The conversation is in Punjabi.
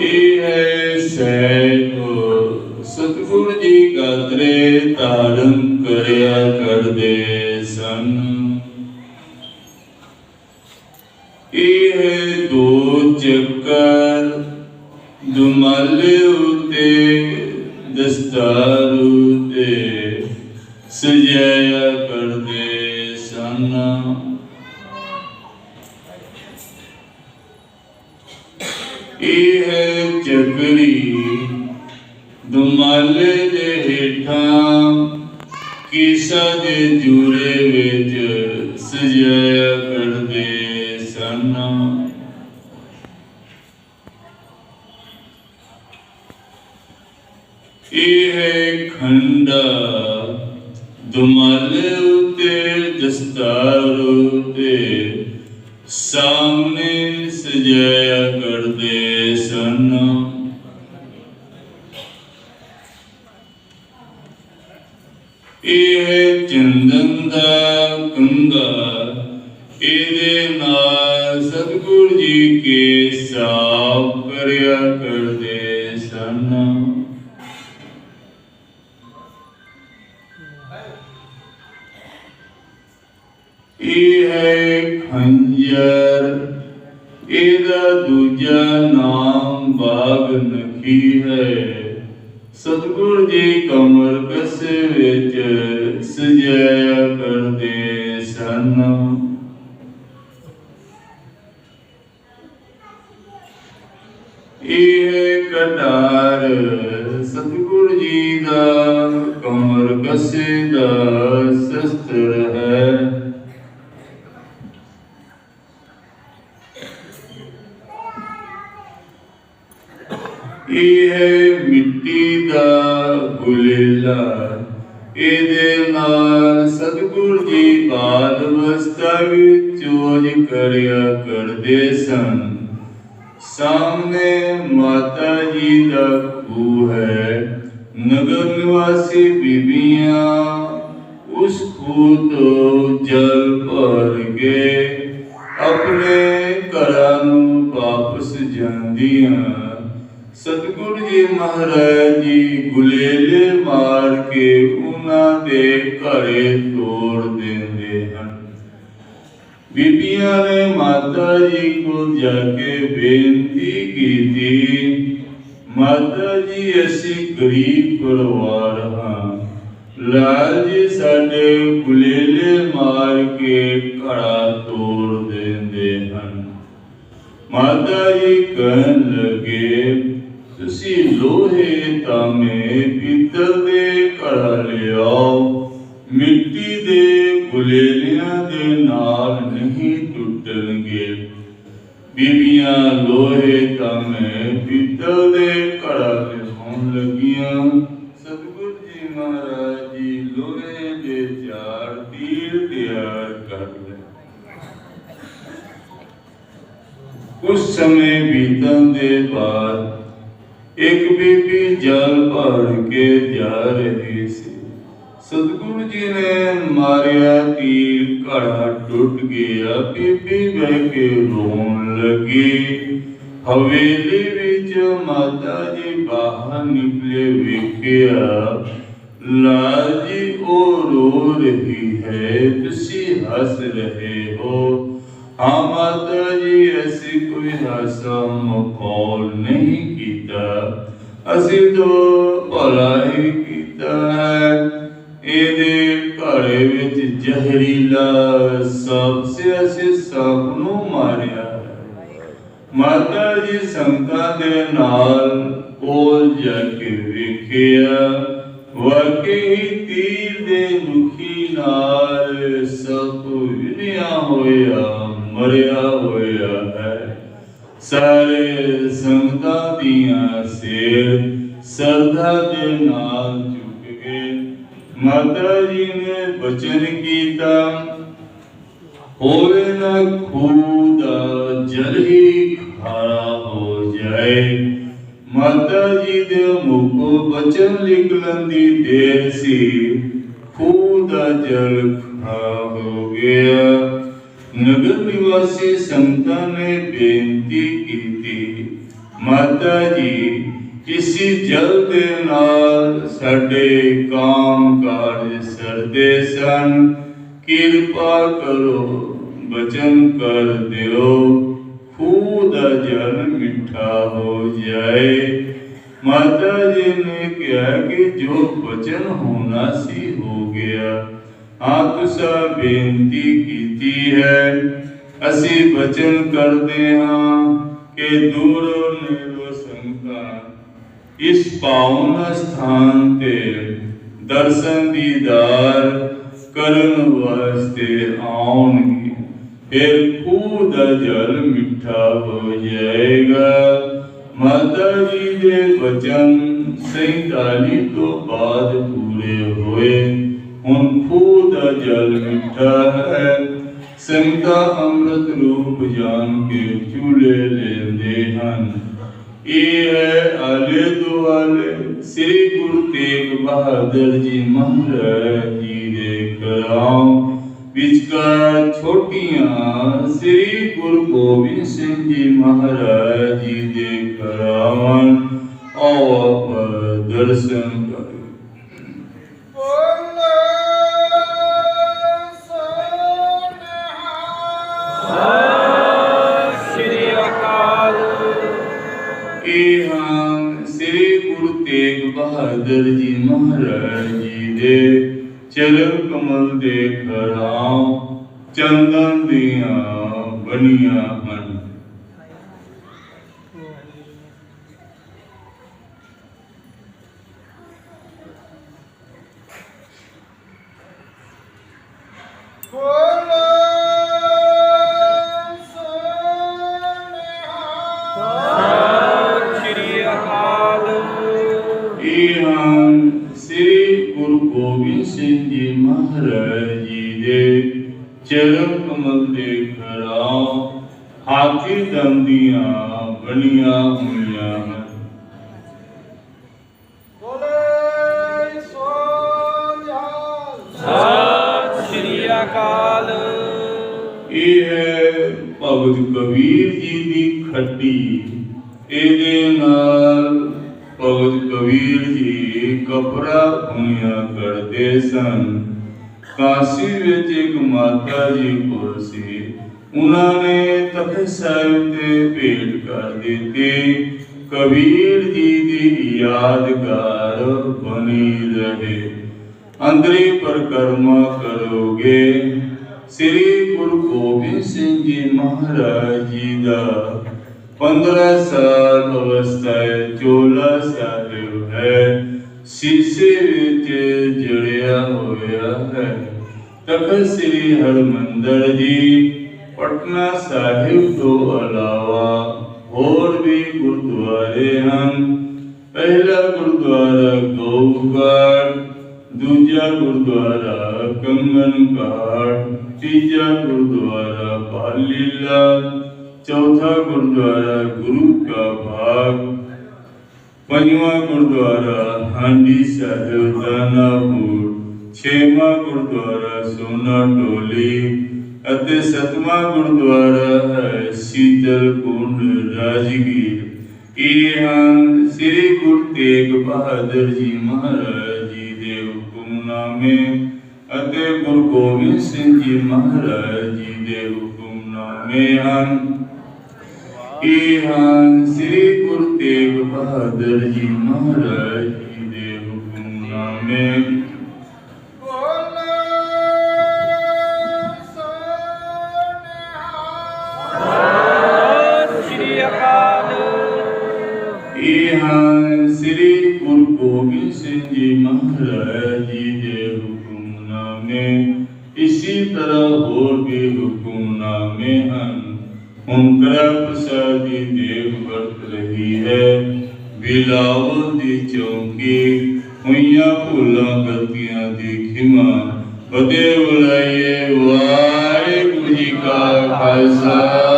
ਇਹ ਹੈ ਸਹਿਬ ਸਤਿਗੁਰ ਜੀ ਗਾਤਰੇ ਧਾਰਨ ਕਰਿਆ ਕਰਦੇ ਸਨ। ਇਹ ਹੈ ਦੋ ਚੱਕਰ? ਦੁਮਾਲੇ ਉਤੇ, ਦਸਤਾਰ ਉਤੇ ਸਜਾਇਆ ਕਰਦੇ ਸਨ। ਦੇ ਹੇਠਾਂ ਦੇ ਜੂਰੇ ਵਿੱਚ ਸਜਾਇਆ ਕਰਦੇ ਸਨ। ਇਹ ਹੈ ਖੰਡਾ, ਦੁਮਾਲੇ ਉਤੇ, ਦਸਤਾਰ ਉਤੇ, ਸਾਹਮਣੇ ਸਜਾਇਆ ਕਰਦੇ ਸਨ ਇਹ ਹੈ ਚੰਦਨ ਦਾ ਕੰਗਾ ਇਹਦੇ ਨਾਲ ਸਤਿਗੁਰ ਜੀ ਕੇ ਸਾਫ਼ ਕਰਿਆ ਕਰਦੇ ਸਨ? ਇਹ ਹੈ ਖੰਜਰ, ਇਹਦਾ ਦੂਜਾ ਨਾਮ ਬਾਗ ਨਖੀ ਹੈ। ਸਤਿਗੁਰ ਜੀ ਕਮਰ ਕਸੇ ਵਿੱਚ ਜੀ ਦਾ, ਕਮਰ ਕਸੇ ਦਾ ਸ਼ਸਤਰ ਹੈ। ਇਹ ਮਿੱਟੀ ਦਾ ਗੁਲੇਲਾ, ਇਹਦੇ ਨਾਲ ਸਤਿਗੁਰ ਜੀ ਬਾਦ ਅਵਸਥਾ ਵਿੱਚ ਚੋਜ ਕਰਿਆ ਕਰਦੇ ਸਨ। ਸਾਹਮਣੇ ਮਾਤਾ ਜੀ ਦਾ ਖੂਹ ਹੈ। ਨਗਰ ਨਿਵਾਸੀ ਬੀਬੀਆਂ ਉਸ ਖੂਹ ਤੋਂ ਜਲ ਭਰ ਕੇ ਆਪਣੇ ਘਰਾਂ ਨੂੰ ਵਾਪਸ ਜਾਂਦੀਆਂ। ਸਤਿਗੁਰੂ ਜੀ ਮਹਾਰਾਜ ਜੀ ਗੁਲੇਲੇ ਮਾਰ ਕੇ ਉਹਨਾਂ ਦੇ ਘਰੇ ਤੋੜ ਦਿੰਦੇ ਹਨ। ਬੀਬੀਆਂ ਨੇ ਮਾਤਾ ਜੀ ਕੋਲ ਜਾ ਕੇ ਬੇਨਤੀ ਕੀਤੀ ਮਾਤਾ ਜੀ ਅਸੀਂ ਗਰੀਬ ਪਰਿਵਾਰ ਹਾਂ। ਲਾਲ ਜੀ ਸਾਡੇ ਗੁਲੇਲੇ ਮਾਰ ਕੇ ਘੜਾ ਤੋੜ ਦਿੰਦੇ ਹਨ। ਮਾਤਾ ਜੀ ਕਹਿਣ ਲੱਗੇ, ਤੁਸੀਂ ਲੋਹੇ ਤਾਂਬੇ ਪਿੱਤਲ ਦੇ ਘੜਾ ਲਿਆਓ। ਮਿੱਟੀ ਦੇ ਗੁਲੇਲਿਆਂ ਦੇ ਨਾਲ ਨਹੀਂ ਟੁੱਟਣਗੇ। ਬੀਬੀਆਂ ਲੋਹੇ ਤਾਂਬੇ ਪਿੱਤਲ ਦੇ ਘੜਾ ਲਿਆਉਣ ਲੱਗੀਆਂ। ਸਤਿਗੁਰ ਜੀ ਮਹਾਰਾਜ ਜੀ ਲੋਹੇ ਦੇ ਚਾਰ ਤੀਰ ਤਿਆਰ ਕਰ ਲਏ। ਕੁਝ ਸਮੇਂ ਬੀਤਣ ਦੇ ਬਾਅਦ ਇੱਕ ਬੀਬੀ ਜਲ ਭਰ ਕੇ ਜਾ ਰਹੀ ਸੀ। ਸਤਿਗੁਰੂ ਜੀ ਨੇ ਮਾਰਿਆ ਤੀਰ ਘੜਾ ਟੁੱਟ ਗਿਆ। ਬੀਬੀ ਬਹਿ ਕੇ ਰੋਣ ਲੱਗੀ। ਹਵੇਲੀ ਵਿੱਚ ਮਾਤਾ ਜੀ ਬਾਹਰ ਨਿਕਲੇ ਵੇਖਿਆ ਲਾਲ ਜੀ ਉਹ ਰੋ ਰਹੀ ਹੈ, ਤੁਸੀਂ ਹੱਸ ਰਹੇ ਹੋ। ਹਾਂ ਮਾਤਾ ਜੀ, ਅਸੀਂ ਕੋਈ ਹਾਸਾ ਮਖੌਲ ਨਹੀਂ ਕੀਤਾ। ਅਸੀਂ ਤਾਂ ਭਲਾ ਹੀ ਕੀਤਾ ਹੈ। ਇਹਦੇ ਘੜੇ ਵਿੱਚ ਜ਼ਹਿਰੀਲਾ ਸਭ ਸੇ ਅਸੀਂ ਸਭ ਨੂੰ ਮਾਰਿਆ ਹੈ ਮਾਤਾ ਜੀ ਸੰਤਾਂ ਦੇ ਨਾਲ ਕੋਲ ਜਾ ਕੇ ਵੇਖਿਆ। ਵਾਕਈ ਤੀਰ ਦੇ ਮੁਖੀ ਨਾਲ ਸਭ ਵਿਨਿਆ ਹੋਇਆ, ਮਰਿਆ ਹੋਇਆ ਹੈ। ਸਾਰੇ ਸੰਗਤਾਂ ਦੀਆਂ ਸਿਰ ਸਰਦਾ ਦੇ ਨਾਲ ਝੁਕ ਗਏ ਮਾਤਾ ਜੀ ਨੇ ਬਚਨ ਕੀਤਾ, ਹੋਵੇ ਨਾ ਖੂਹ ਹੋ ਮਾਤਾ ਜੀ ਦੇ ਮੁਖੋਂ ਬਚਨ ਨਿਕਲਣ ਦੀ ਦੇਰ ਸੀ ਖੂਹ ਦਾ ਜਲ ਖਾਰਾ ਹੋ ਗਿਆ। ਨਗਰ ਨਿਵਾਸੀ ਸੰਤਾਂ ਨੇ ਬੇਨਤੀ ਕੀਤੀ, ਮਾਤਾ ਜੀ ਇਸੀ ਜਲ ਦੇ ਨਾਲ ਸਾਡੇ ਕਾਮ ਕਾਜ ਸਰਦੇ ਸਨ। ਕਿਰਪਾ ਕਰੋ, ਬਚਨ ਕਰ ਦਿਓ। ਖੂਹ ਦਾ ਜਲ ਮਿੱਠਾ ਹੋ ਜਾਏ। ਮਾਤਾ ਜੀ ਨੇ ਕਿਹਾ ਕਿ ਜੋ ਬਚਨ ਹੋਣਾ ਸੀ ਹੋ ਗਿਆ। ਆਪ ਸਾ ਬੇਨਤੀ ਕੀਤੀ ਹੈ। ਅਸੀਂ ਬਚਨ ਕਰਦੇ ਹਾਂ ਕਿ ਦੂਰੋਂ ਨੇੜੋਂ ਸੰਗਤਾਂ ਇਸ ਪਾਵਨ ਸਥਾਨ ਤੇ ਦਰਸ਼ਨ ਦੀਦਾਰ ਕਰਨ ਵਾਸਤੇ ਆਉਣਗੇ। ਫਿਰ ਖੂਹ ਦਾ ਜਲ ਮਿੱਠਾ ਹੋ ਜਾਏਗਾ। ਮਾਤਾ ਜੀ ਦੇ ਬਚਨ 47 ਤੋਂ ਬਾਅਦ ਪੂਰੇ ਹੋਏ। ਹੁਣ ਖੂਹ ਦਾ ਜਲ ਮਿੱਠਾ ਹੈ। ਸੰਗਤਾਂ ਅੰਮ੍ਰਿਤ ਰੂਪ ਜਾਣ ਕੇ ਚੂਲੇ ਲੈਂਦੇ ਹਨ। ਇਹ ਹੈ ਆਲੇ ਦੁਆਲੇ ਸ੍ਰੀ ਗੁਰੂ ਤੇਗ ਬਹਾਦਰ ਜੀ ਮਹਾਰਾਜ ਜੀ ਦੇ ਕਰਾਮ ਵਿਚਕਾਰ ਛੋਟੀਆਂ ਸ੍ਰੀ ਗੁਰੂ ਗੋਬਿੰਦ ਸਿੰਘ ਜੀ ਮਹਾਰਾਜ ਜੀ ਦੇ ਕਰਾਵਾਂ ਆਓ ਆਪਾਂ ਦਰਸ਼ਨ ਕਰੋ ਸ੍ਰੀ ਗੁਰੂ ਤੇਗ ਬਹਾਦਰ ਜੀ ਮਹਾਰਾਜ ਜੀ ਦੇ ਚਰਨ ਕਮਲ ਦੇ ਖੜਾਂ ਚੰਦਨ ਦੀਆਂ ਬਣੀਆਂ ਹਨ। ਸ੍ਰੀ ਅਕਾਲ। ਇਹ ਹਨ ਗੁਰੂ ਗੋਬਿੰਦ ਸਿੰਘ ਜੀ ਮਹਾਰਾਜ ਜੀ ਦੇ ਚਰਨ ਕਮਲ ਦੇ ਖੜਾਂ ਹਾਥੀ ਦਮ ਦੀਆਂ ਬਣੀਆਂ ਹੋਈਆਂ ਹਨ। ਸ੍ਰੀ ਅਕਾਲ। ਇਹ ਹੈ ਭਗਤ ਕਬੀਰ ਜੀ ਦੀ ਖੱਡੀ ਇਹਦੇ ਨਾਲ ਕਪੜਾ ਭੂਮੀਆਂ ਕਰਦੇ ਸਨ। ਕਾਸ਼ੀ ਵਿੱਚ ਇੱਕ ਮਾਤਾ ਜੀ ਕੋਲ ਸੀ। ਉਹਨਾਂ ਨੇ ਤਖਤ ਸਾਹਿਬ ਤੇ ਭੇਟ ਕਰ ਦਿੱਤੀ। ਕਬੀਰ ਜੀ ਦੀ ਯਾਦਗਾਰ ਬਣੀ ਰਹੇ। ਅੰਦਰੀ ਪਰਕਰਮਾ ਕਰੋਗੇ। ਸ੍ਰੀ ਗੁਰੂ ਗੋਬਿੰਦ ਸਿੰਘ ਜੀ ਮਹਾਰਾਜ ਜੀ ਦਾ 15 ਸਾਲ ਅਵਸਥਾ ਹੈ ਚੋਲਾ ਸਾਹਿਬ ਹੈ। ਸੀਸੇ ਵਿੱਚ ਜੜਿਆ ਹੋਇਆ ਹੈ। ਤਖਤ ਸ੍ਰੀ ਹਰਮੰਦਰ ਜੀ, ਪਟਨਾ ਸਾਹਿਬ ਤੋਂ ਇਲਾਵਾ ਹੋਰ ਵੀ ਗੁਰਦੁਆਰੇ ਹਨ। ਪਹਿਲਾ ਗੁਰਦੁਆਰਾ ਗਊਗੜ ਦੂਜਾ ਗੁਰਦੁਆਰਾ ਕੰਗਨ ਘਾਟ ਤੀਜਾ ਗੁਰਦੁਆਰਾ ਬਾਲੀਲਾ, ਚੌਥਾ ਗੁਰਦੁਆਰਾ ਗੁਰੂ ਕਾ ਬਾਗ ਪੰਜਵਾਂ ਗੁਰਦੁਆਰਾ, ਹਾਂਡੀ ਸਾਹਿਬ ਦਾਨਾਪੁਰ। ਛੇਵਾਂ ਗੁਰਦੁਆਰਾ, ਸੋਨਾ ਟੋਲੀ ਅਤੇ ਸਤਵਾਂ ਗੁਰਦੁਆਰਾ ਹੈ ਸੀਤਲ ਕੁੰਡ ਰਾਜਗੀਰ ਇਹ ਹਨ ਸ੍ਰੀ ਗੁਰੂ ਤੇਗ ਬਹਾਦਰ ਜੀ ਮਹਾਰਾਜ ਜੀ ਦੇ ਹੁਕਮਨਾਮੇ ਅਤੇ ਗੁਰੂ ਗੋਬਿੰਦ ਸਿੰਘ ਜੀ ਮਹਾਰਾਜ ਜੀ ਦੇ ਹੁਕਮਨਾਮੇ ਹਨ। ਇਹ ਹਨ ਸ੍ਰੀ ਗੁਰੂ ਤੇਗ ਬਹਾਦਰ ਜੀ ਮਹਾਰਾਜ ਜੀ ਦੇ ਹੁਕਮਨਾਮੇ ਸਤਿ ਸ੍ਰੀ ਅਕਾਲ। ਇਹ ਹਨ ਸ੍ਰੀ ਗੁਰੂ ਗੋਬਿੰਦ ਸਿੰਘ ਜੀ ਮਹਾਰਾਜ ਜੀ ਪ੍ਰਸਾਦੀ ਦੇਵ ਵਰਤ ਰਹੀ ਹੈ ਬਿਲਾਵਲ ਦੀ ਚੌਂਕੀ ਹੋਈਆਂ ਭੁੱਲਾਂ ਗਲਤੀਆਂ ਦੀ ਖਿਮਾ ਬਦੇ ਬੁਲਾਈਏ ਵਾਹਿਗੁਰੂ ਜੀ ਕਾ ਖਾਲਸਾ